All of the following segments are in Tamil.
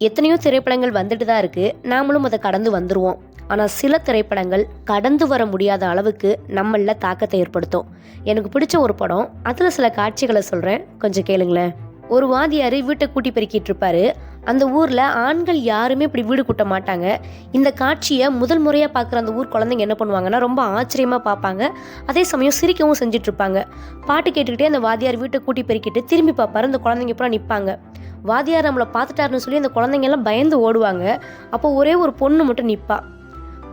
எத்தனையோ திரைப்படங்கள் வந்துட்டு தான் இருக்குது நாமளும் அதை கடந்து வந்துடுவோம் ஆனால் சில திரைப்படங்கள் கடந்து வர முடியாத அளவுக்கு நம்மளில் தாக்கத்தை ஏற்படுத்தும். எனக்கு பிடிச்ச ஒரு படம் அதில் சில காட்சிகளை சொல்கிறேன் கொஞ்சம் கேளுங்களேன். ஒரு வாதியார் வீட்டை கூட்டி பெருக்கிட்டு இருப்பாரு. அந்த ஊரில் ஆண்கள் யாருமே இப்படி வீடு கூட்ட மாட்டாங்க. இந்த காட்சியை முதல் முறையாக பார்க்குற அந்த ஊர் குழந்தைங்க என்ன பண்ணுவாங்கன்னா ரொம்ப ஆச்சரியமாக பார்ப்பாங்க அதே சமயம் சிரிக்கவும் செஞ்சுட்டு இருப்பாங்க. பாட்டு கேட்டுக்கிட்டே அந்த வாதியார் வீட்டை கூட்டி பெருக்கிட்டு திரும்பி பார்ப்பாரு அந்த குழந்தைங்க பூரா நிற்பாங்க வாதியார் நம்மளை பார்த்துட்டாருன்னு சொல்லி அந்த குழந்தைங்க எல்லாம் பயந்து ஓடுவாங்க. அப்போ ஒரே ஒரு பொண்ணு மட்டும் நிற்பா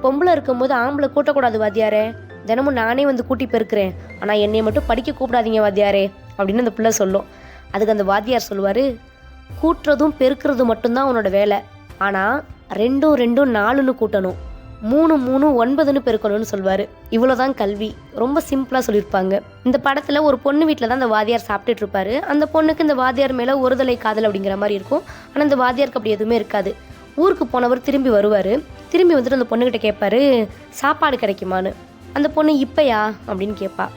பொம்பளை இருக்கும்போது ஆம்பளை கூட்டக்கூடாது வாத்தியாரே தினமும் நானே வந்து கூட்டி பெருக்கிறேன். ஆனால் என்னை மட்டும் படிக்க கூப்பிடாதீங்க வாத்தியாரே அப்படின்னு அந்த பிள்ளை சொல்லும். அதுக்கு அந்த வாத்தியார் சொல்லுவார் கூட்டுறதும் பெருக்கிறதும் மட்டும்தான் உன்னோட வேலை. ஆனால் ரெண்டும் ரெண்டும் நாலுன்னு கூட்டணும். மூணு மூணு ஒன்பதுன்னு பெருக்கணும்னு சொல்வார். இவ்வளோதான் கல்வி. ரொம்ப சிம்பிளாக சொல்லியிருப்பாங்க. இந்த படத்தில் ஒரு பொண்ணு வீட்டில் தான் அந்த வாத்தியார் சாப்பிட்டுட்டு இருப்பாரு. அந்த பொண்ணுக்கு இந்த வாத்தியார் மேலே ஒருதலை காதல் அப்படிங்கிற மாதிரி இருக்கும். ஆனால் இந்த வாத்தியாருக்கு அப்படி எதுவுமே இருக்காது. ஊருக்கு போனவர் திரும்பி வருவார். திரும்பி வந்துட்டு அந்த பொண்ணுக்கிட்ட கேட்பாரு சாப்பாடு கிடைக்குமான்னு? அந்த பொண்ணு இப்பயா? அப்படின்னு கேட்பா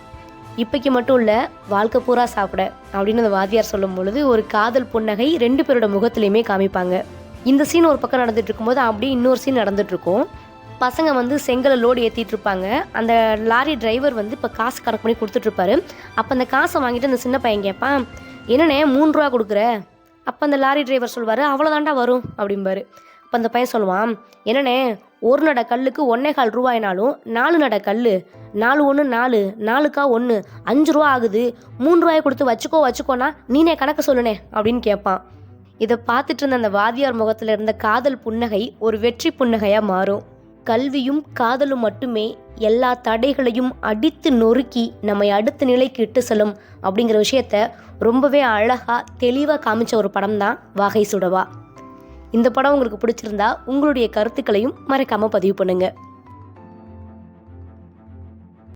இப்பைக்கு மட்டும் இல்லை வாழ்க்கை பூரா சாப்பிட அப்படின்னு அந்த வாத்தியார் சொல்லும் பொழுது ஒரு காதல் புன்னகை ரெண்டு பேரோட முகத்துலையுமே காமிப்பாங்க. இந்த சீன் ஒரு பக்கம் நடந்துட்டு இருக்கும்போது அப்படியே இன்னொரு சீன் நடந்துட்டு இருக்கும். பசங்க வந்து செங்கலை லோடு ஏற்றிட்டு இருப்பாங்க அந்த லாரி டிரைவர் வந்து இப்போ காசு கணக்கு பண்ணி கொடுத்துட்ருப்பாரு அப்போ அந்த காசை வாங்கிட்டு அந்த சின்ன பையன் கேட்பான் என்னண்ணே மூணு ரூபா கொடுக்குற? அப்போ அந்த லாரி டிரைவர் சொல்வார் அவ்வளோதாண்டா வரும் அப்படிம்பாரு. அப்போ அந்த பையன் சொல்லுவான் என்னண்ணே ஒரு நட கல்லுக்கு ஒன்னே கால் ரூபாயினாலும் நாலு நட கல் நாலு ஒன்று நாலு நாலுக்கா ஒன்று அஞ்சு ரூபா ஆகுது மூணு ரூபாயை கொடுத்து வச்சுக்கோ வச்சுக்கோனா நீனே கணக்கு சொல்லுனே அப்படின்னு கேட்பான். இதை பார்த்துட்டு இருந்த அந்த வாதியார் முகத்தில் இருந்த காதல் புன்னகை ஒரு வெற்றி புன்னகையாக மாறும். கல்வியும் காதலும் மட்டுமே எல்லா தடைகளையும் அடித்து நொறுக்கி நம்மை அடுத்த நிலைக்கு இட்டு செல்லும் அப்படிங்கிற விஷயத்த ரொம்பவே அழகாக தெளிவாக காமிச்ச ஒரு படம் தான் வாகை சுடவா. இந்த படம் உங்களுக்கு பிடிச்சிருந்தா உங்களுடைய கருத்துக்களையும் மறக்காமல் பதிவு பண்ணுங்கள்